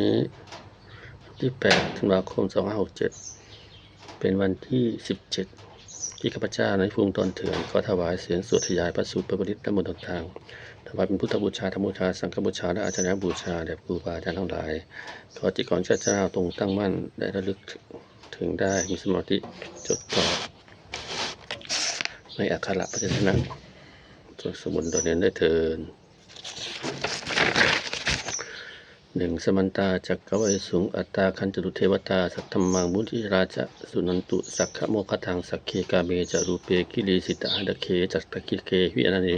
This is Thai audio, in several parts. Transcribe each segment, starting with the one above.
นี้ที่8ธันวาคม 2567 เป็นวันที่ 17 ที่ข้าพเจ้าในภูมิตอนเถื่อนขอถวายเสียงสวดทยายพระสูตรพระบริตและมนต์ต่างๆถวายเป็นพุทธบูชาธรรมบูชา สังฆบูชา และอาจารย์บูชาแด่ครูบาอาจารย์ทั้งหลาย ขอจิตของเจ้าเจ้าตรงตั้งมั่นได้ระลึกถึงได้มีสมาธิจดจ่อในอักขระปัจจนะจนสมุนโดยเน้นได้เทิน หนึ่งสมันตาจักกวัยสูงอัตตาคันจตุเทวตา สัทธมมังมุทิราชสุนันตุ สักขโมคทังสักเคกาเมจารูเปกิเลสิตาดเคจัตตะกิเควิอนันเน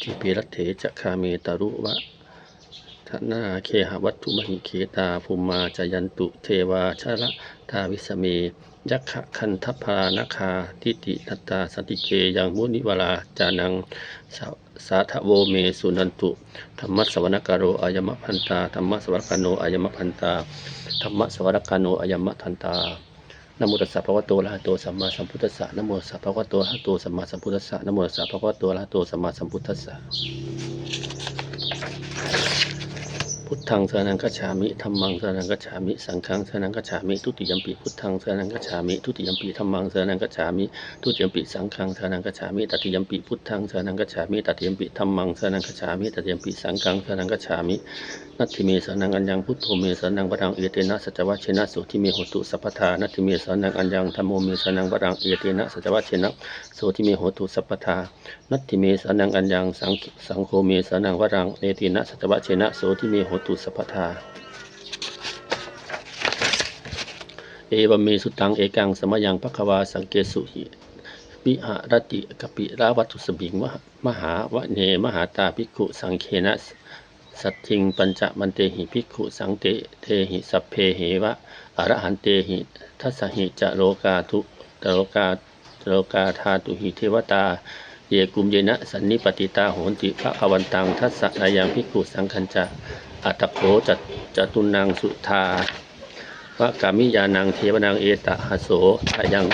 ทิเปรัตเถจักคาเมตารุวะทนาเคหวัตถุมหิเคตาภูมาจายันตุ เทวาชาระทาวิสเม ยักขะคันทพานาคาทิติทัตตาสติเกยังมุนิวราจานังสาสาทโวเมสุนันตุธรรมะสวนกาโรอายมะพันตาธรรมะสวนกาโนอายมะพันตาธรรมะสวนกาโนอายมะพันตานโมตัสสะภะวะโตอะระหะโตสัมมาสัมพุทธัสสะนโมตัสสะภะวะโตอะระหะโตสัมมาสัมพุทธัสสะนโมตัสสะภะวะโตอะระหะโตสัมมาสัมพุทธัสสะ พุทธังสรนังกัจฉามิธัมมังสรนังกัจฉามิ สังฆังสรนังกัจฉามิ ทุติยมปิพุทธังสรนังกัจฉามิ ทุติยมปิธัมมังสรนังกัจฉามิ ทุติยมปิสังฆังสรนังกัจฉามิตติยมปิพุทธังสรนังกัจฉามิตติยมปิธัมมังสรนังกัจฉามิตติยมปิสังฆังสรนังกัจฉามินัตถิเมสรนังอัญญังพุทโธเมสรนังวรังเอเตนะสัจวัชเชนะโสทิเมโหตุสัพพทานัตถิเมสรนังอัญญังธรรมโมเมสนังวรังเอเตนะสัจวัชเชนะโสทิเมหตุสัพพทานัตถิเมสนังอัญญังสังโฆเมสนังวรังเอเตนะสัจวัชเชนะโสทิเมโหตุสัพพทา เอวเมสุตังเอกังสมยังภควาสังเกสุหิปิหรติกปิราวัตุสบิงมหมหาวะเนมหาตาภิกขุสังเคนะสัตทิงปัญจมันเตหิภิกขุสังเตเทหิสัพเพเหวะอรหันเตหิทัสหิจะโลกาทุตโลกาโลกาธาตุหิเทวตาเยกุมเยนะสันนิปติตาโหนติพระขวันตังทัสสะนายังภิกขุสังคัญจะ อัตโขจัตจตุนังสุธาพระกามิยานังเทวนังเอตหโสอายัง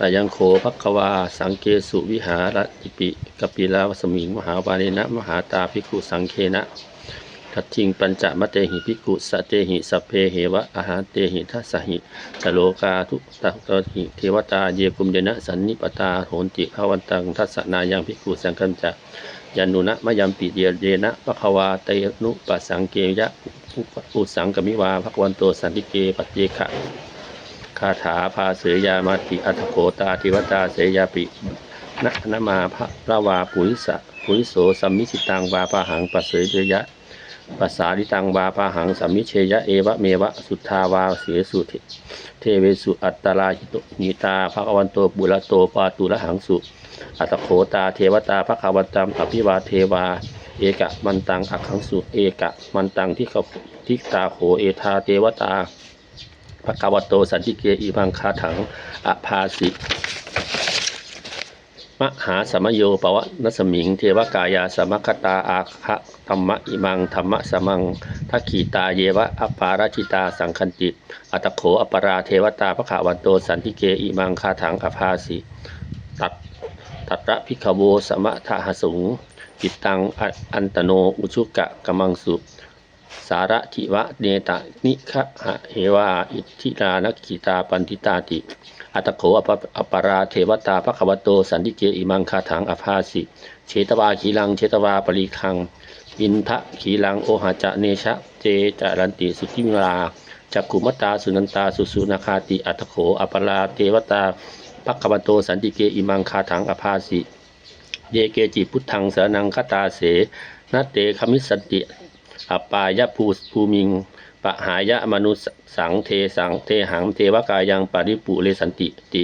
อายังโขภควา สังเกสุวิหารติปิกปิลาวสมิง มหาวาเนนะ มหาตาภิกขุสังเคนะทัตถิงปัญจมะเตหิภิกขุสเตหิสเพเหวะอาหารเตหิทัสหิตโลกาทุตตหิเทวตาเยกุมเดนะสันนิปตาโหนติภวันตังทัสสนายังภิกขุสังคัญจะ ยันนุนะมะยัมปิเยเยนะปะควาเตนุปะสังเกยะอุสังกมิวาภควันโตสันติเกปัจเจขะคาถาพาเสยามาติอัตโขตาทิวตาเสยาปินะนมาพระระวาปุริสะปุริโสสัมมิสิตังวาปะหังปัสเสยเยยะปัสสาริตังวาปะหังสัมมิเชยะเอวะเมวะสุทธาวาเสสุเทเทเวสุอัตตราหิโตนิตาภควันโตปุระโตปาตุระหังสุ อัตโขตาเทวตาภควันตัมอภิวาเทวา เอกะมันตังอักขังสุเอกะมันตังที่เขาทิตาโขเอธาเทวตาภควโตสันติเกอีบังคาถังอภาสิมหาสมโยปวะนสมิง เทวกายาสมคตาอาคะธรรมะอิมังธรรมะสมังทักขีตาเยวะอปาราชิตาสังคันติ อัตโขอปราเทวตาภควันโตสันติเกอิมังคาถังอภาสิ ตัตระพิขโวสมะทะหสุงจิตตังอันตโนอุชุกะกมังสุสาระทิวะเนตะนิคะหะเหวาอิทธิรานักขิตาปันติตาติ อัตโขอปปอปราเทวตาภควโตสันติเกอิมังคาถังอภาสิ เชตวาขีลังเชตวาปริคัง อินทะขีลังโอหะจะเนชะเจจารันติสุทิมิลาจักขุมตตาสุนันตาสุสุนาคาติอัตโขอปราเทวตา ภควโตสันติเกอิมังคาถังอภาสิเยเกจิพุทธังสรนังคตาเสนาเตคมิสติอปายะภูภูมิงปะหายะมนุสสังเทสังเทหังเทวกายังปาริปุเรสันติติ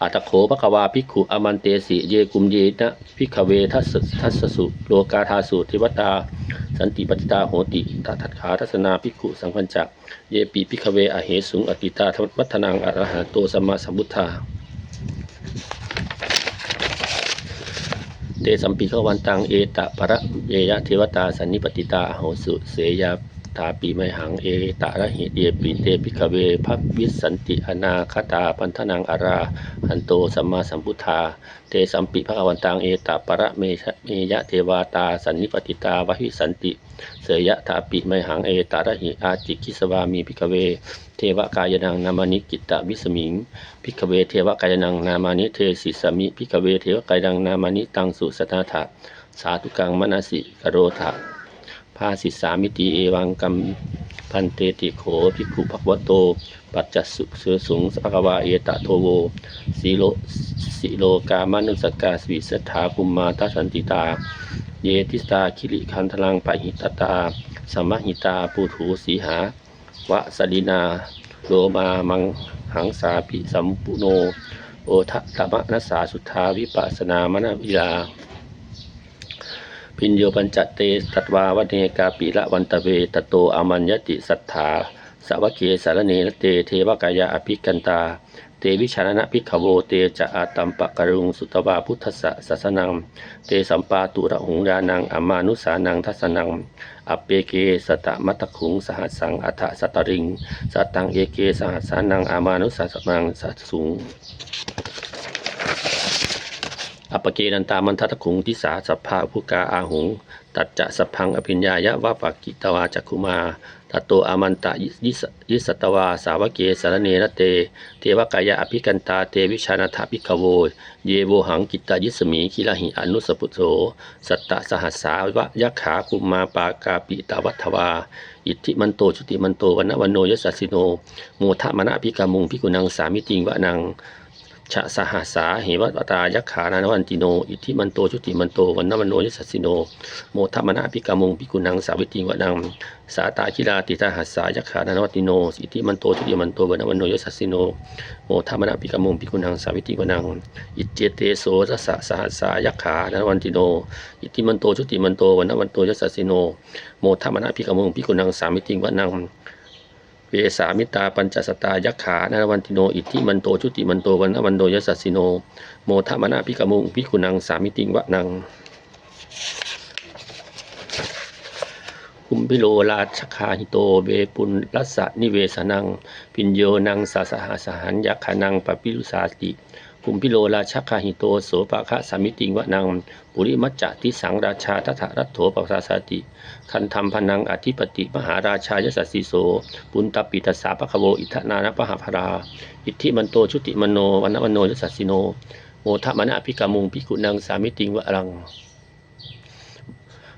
อัตโขภควาภิกขุอมันเตสิเยกุมเยนะภิกเวทัสทัสสุโลกาทาสุเทวตา สันติปฏิตาโหติตาทัตขาทัศนาภิกขุสังพัญจักเยปีภิกเวอเหสุงอติตาวัฒนังอรหะโตสัมมาสัมพุทธา เตสัมปีขวันตังเอตะ ปะระเยยะเทวตาสันนิปติตาโหสุ เสยา ถาปิไมหังเอตระหิเดียปิเตปิกเวภัวิสันติอนาคตาพันธนังอาราหันโตสัมมาสัมพุทธา เตสัมปิภะวันตังเอตปะระเมชะเมยะเทวาตาสันนิปติตาวะหิสันติ เสยะถาปิไมหังเอตระหิอาจิกิสวามีพิกเว เทวกายนังนามานิกิตตวิสมิงพิกเวเทวกายนังนามานิเทสิสมิพิกเวเทวกายนังนามานิตังสุสตถะสาธุกังมนสิกโรธาาสิสามิติเอวังกัมพันเตติโขภิกขุภควโต ปัจจสุเสสุงสภควาเอตโทโวสีโลสิโลกามนุสกาสวิสถาคุมมาทัสันติตา เยติสตาคิริคันทลังปะหิตตาสมหิตาปูถูสีหาวะสดินาโลมามังหังสาปิสัมปุโน โอทะธรรมนัสสาสุทธาวิปัสนามนวิลา พินโยปัญจเตตัตวาวเนกาปิละวันตะเวตโตอามัญญติสัทธาสาวกเกสารเนรเตเทวกายาอภิกันตา เตวิชานะพิกขโวเตจะอาตัมปะกรุงสุตวาพุทธะสัสนังเตสัมปาตุระหุงยานังอามานุสานังทัสนังอัปเปเกสตะมัตตคุงสหัสสังอัฏฐสตริงสตังเอเกสหัสสานังอามานุสาสนังสัสสุง อปเกนันตามันทัตคุงทิสาสัพพะภุกาอาหุงตัจจะสัพพังอภิญญายะวะปากิตวาจักขุมาทัตโตอามันตะยิสตวา สาวเกสารเนรเต เทวกายะอภิกันตาเตวิชานาถาภิกขโว เยโวหังกิตายิสมีคิลหิอนุสปุโสสัตตะสหัสสาวะยะขาคุมมาปากาปิตาวัฏวา อิทธิมันโตชุติมันโตวันนวันโนยสสสิโนโมทะมณะพิกามุงพิกุนังสามิติงวะนัง ชะสหัสสาเหวตตายักขานานวันติโน อิทิมันโตชุติมันโตวันนวันโนยสัสสิโน โมทัมนาภิกามงพิกุนังสาวิติวนังสาตาคิราติตาหัสสายักขานานวันติโน อิทิมันโตชุติมันโตวันนวันโนยสัสสิโน โมทัมนาภิกามงพิกุนังสาวิติวนัง อิเจเตโสทัสะสหัสสายักขานานวันติโน อิทิมันโตชุติมันโตวันนวันโตยสัสสิโน โมทัมนาภิกามงพิกุนังสามิติวนัง เปสามิตาปัญจสตายักขานาวันติโนอิทธิมันโตชุติมันโตวันนวันโดยสัสสิโน โมทะมนาพิกมุงพิกุนังสามิติงวะนังคุมพิโลราชคาหิโตเวปุลรัสสะนิเวสนัง พินโยนังสาสหสหันยักขานังปปิลุสาติ คุมพิโลราชคาหิโตโสปะคะสามิติงวะนังปุริมัจจะทิสังราชาทัถรัตโถปสาสาติ คันธรรมพนังอธิปติมหาราชายสัสสิโส ปุณตปิตสาปะคะโวอิทนานะปะหภรา อิทธิมันโตชุติมโนวันนวันโนยสัสสิโน โมทะมนะพิกามุงพิกุนังสามิติงวะรัง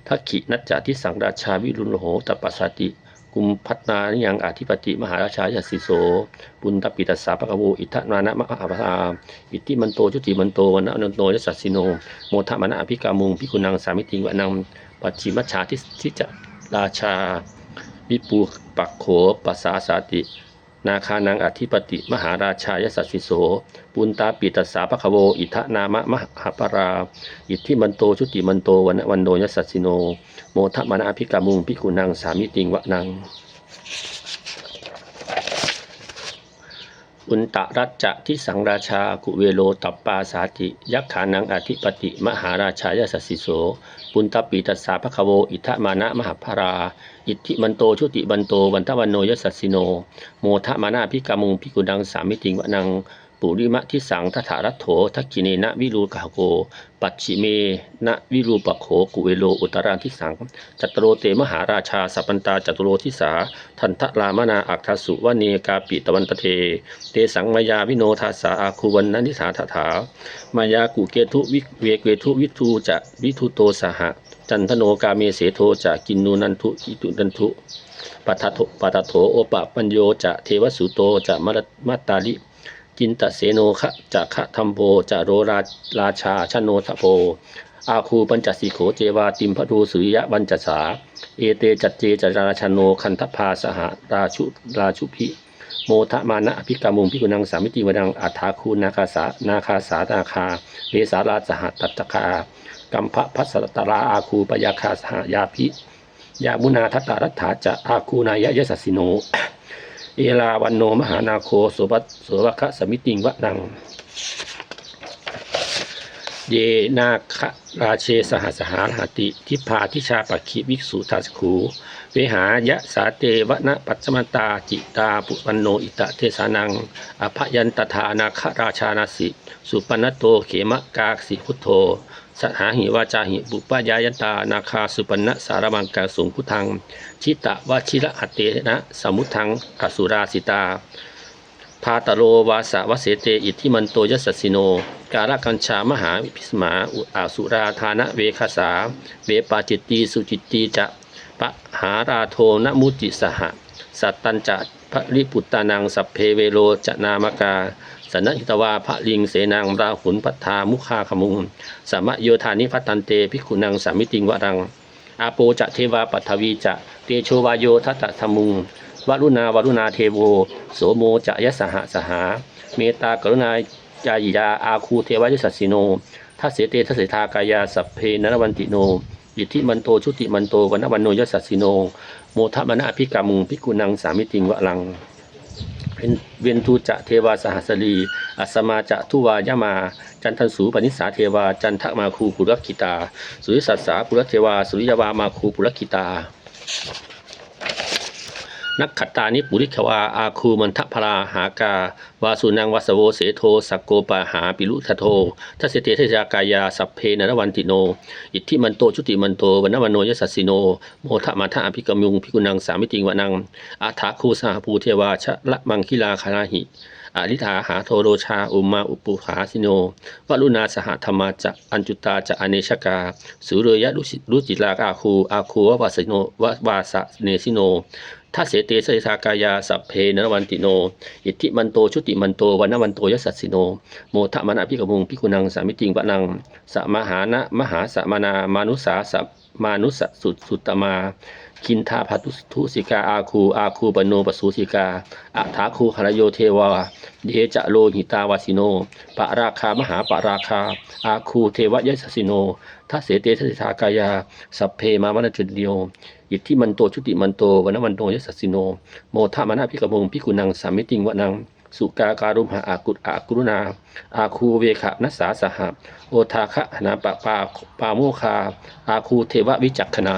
ทักขินัจจาทิสังราชาวิรุณโหตปัสสติ กุมพัฒนานิยังอธิปติมหาราชายสิโสปุณตปิตัสสาปะกะโวอิทธนานะมะอาภราอิทธิมันโตชุติมันโตวันนันโนยสัสสิโนโมทะมนะอภิกามุงพิกุณังสามิติงวะนังปัจฉิมชาทิทิจะราชาวิปูปักโขปัสสาสาติ นาคานังอธิปติมหาราชายสัสสิโส ปุนตาปิตสสาภควโว อิทะนามะมหาปรา อิทธิมันโตชุติมันโตวันวันโนยสัสสิโน โมทะมนาภิกามุงพิกุนังสามิติงวะนัง อุนตรัจจะที่สังราชากุเวโลตัปปาสาติยักขานังอธิปติ มหาราชายสัสสิโส ปุนตปีตัสสาภควโวอิทะมานะมหาภรา อิทธิมันโตชุติบันโตวันทวันโนยสัสสิโน โมทะมานาพิกามุงพิกุดังสามิติงวะนัง ปุริมะทิสังทถารัตโถทักขิเนนะวิรูกหโก ปัจฉิเมนะวิรูปโขกุเวโลอุตราทิสัง จัตโรเตมหาราชาสัปปันตาจตุโรทิสา ทันทะรามนาอักทสุวเนกาปิตวันตเท เตสังมายาวิโนทาสาอาคูวันนันิสาทถามายากุเกทุวิเวเกทุวิทูจะวิทุโตสหะจันทโนกาเมเสโทจะกินนูนันทุอิตุนันทุปัทโถปัทโถโอปะปัญโยจะเทวสุโตจะมรมัตตาลิ จินตเสโนคะจะคะธรรมโพจะโรราราชาชโนทโพอาคูปัญจสีโขเจวาติมพทูสุริยะบัญจสา เอเตจัจเจจราชโนคันทพาสหราชุราชุพิ โมทะมานะอภิกามุงพิกุนังสามิติวนังอัฏฐาคูนาคาสานาคาสานาคาเอสาราสหตัตตคากัมภพัสตราอาคูปยาคาสหยาพิ ยามุนาทัตตารัฐาจะอาคูนายะยสัสสิโน เอลาวันโนมหานาโคสุวัสโสวคะสมิติงวะนัง เยนาคราเชสหสหาหติ ทิพาทิชาปักขิวิกษุทัสขูเวหายะสาเตวนะปัจจมตาจิตาปุปันโนอิตะเทสานัง อภยันตถานาคราชานาสิ สุปนโตเขมะกาสิพุทโธสหาหิวาจาหิบุปยายันตานาคาสุปนสารมังกาสุงพุทัง ชิตะวชิระหัตเตนะสมุทังอสุราสิตาพาตโรวาสะวเสเตอิทิมันโตยัสสสิโน กาลกัญชามหาพิสมาอุอาสุราธานะเวคสา เวปาจิตตีสุจิตตีจะปะหาราโทนมุจิสหะสัตตัญจะพระริปุตตานังสัพเพเวโรจะนามกาสนหิตวาพระลิงเสนังราหุนพัทธามุขาขมุงสมะโยธานิพัตันเตภิกุนังสามิติงวรัง อาโปจะเทวาปัทวีจะเตโชวายโยทัตตะธมุงวรุณาวรุณาเทโว โสโมจะยสหสหา เมตตากรุณา จายิยาอาคูเทวยสัสสิโนทัสเสเตทัสเสทากายาสัพเพนรวันติโนอิทธิมันโตชุติมันโตวันนวันโนยสัสสิโน โมทมนะอภิกามุงพิกุนังสามิติงวะลังเวนทูจะเทวาสหัสลีอัสมาจะทุวายมา จันทันสูปนิสาเทวา จันทมาคูปุรคิตา สุริสัสสาปุรเทวา สุริยวามาคูปุรคิตา นักขัตตานิปุริขวาอาคูมันทพราหากาวาสุนังวัสโวเสโทสักโกปะหาปิลุทโททัสเตเทจากายาสัพเพนรวันติโน อิทธิมันโตชุติมันโตวันนวันโนยสัสสิโน โมทะมาทะอภิกมุงพิกุนังสามิติงวนังอาถาคูสหภูเทวาชะละมังคิลาคาราหิ อริธาหาโทโรชาอุมาอุปุหาสิโนวรุณาสหธรรมาจะอัญจุตาจะอเนชกาสุเรยะรุจิลาอาคูอาคูววาสโนววาสะเนสิโนทัสเสเตสสากายาสัพเพนวันติโน อิทธิมันโตชุติมันโตวันวันโตยัสสสิโน โมทะมนะพิกมุงพิกุนังสามิติงวะนังสมหานะมหาสมานามานุสาสัพ มานุสสุสุตมา คินทาภัตุทุสิกาอาคูอาคูปโนปสูสิกาอัฐาคูหรโยเทวาเดจะโลหิตาวาสิโนปะราคามหาปะราคา อาคูเทวยสสิโนทัสเสเตทัสสิทากายา สัพเพมามนจุดเดียวอิทธิมันโตชุติมันโตวันนวันโตยสสิโน โมทะมนะพิกมงพิกุนังสามิติงวะนัง สุกาการุมหาอากุตอากุรุณา อาคูเวขะนัสสาสหะโอทาคะนาปะปาปาโมคา อาคูเทววิจักขนา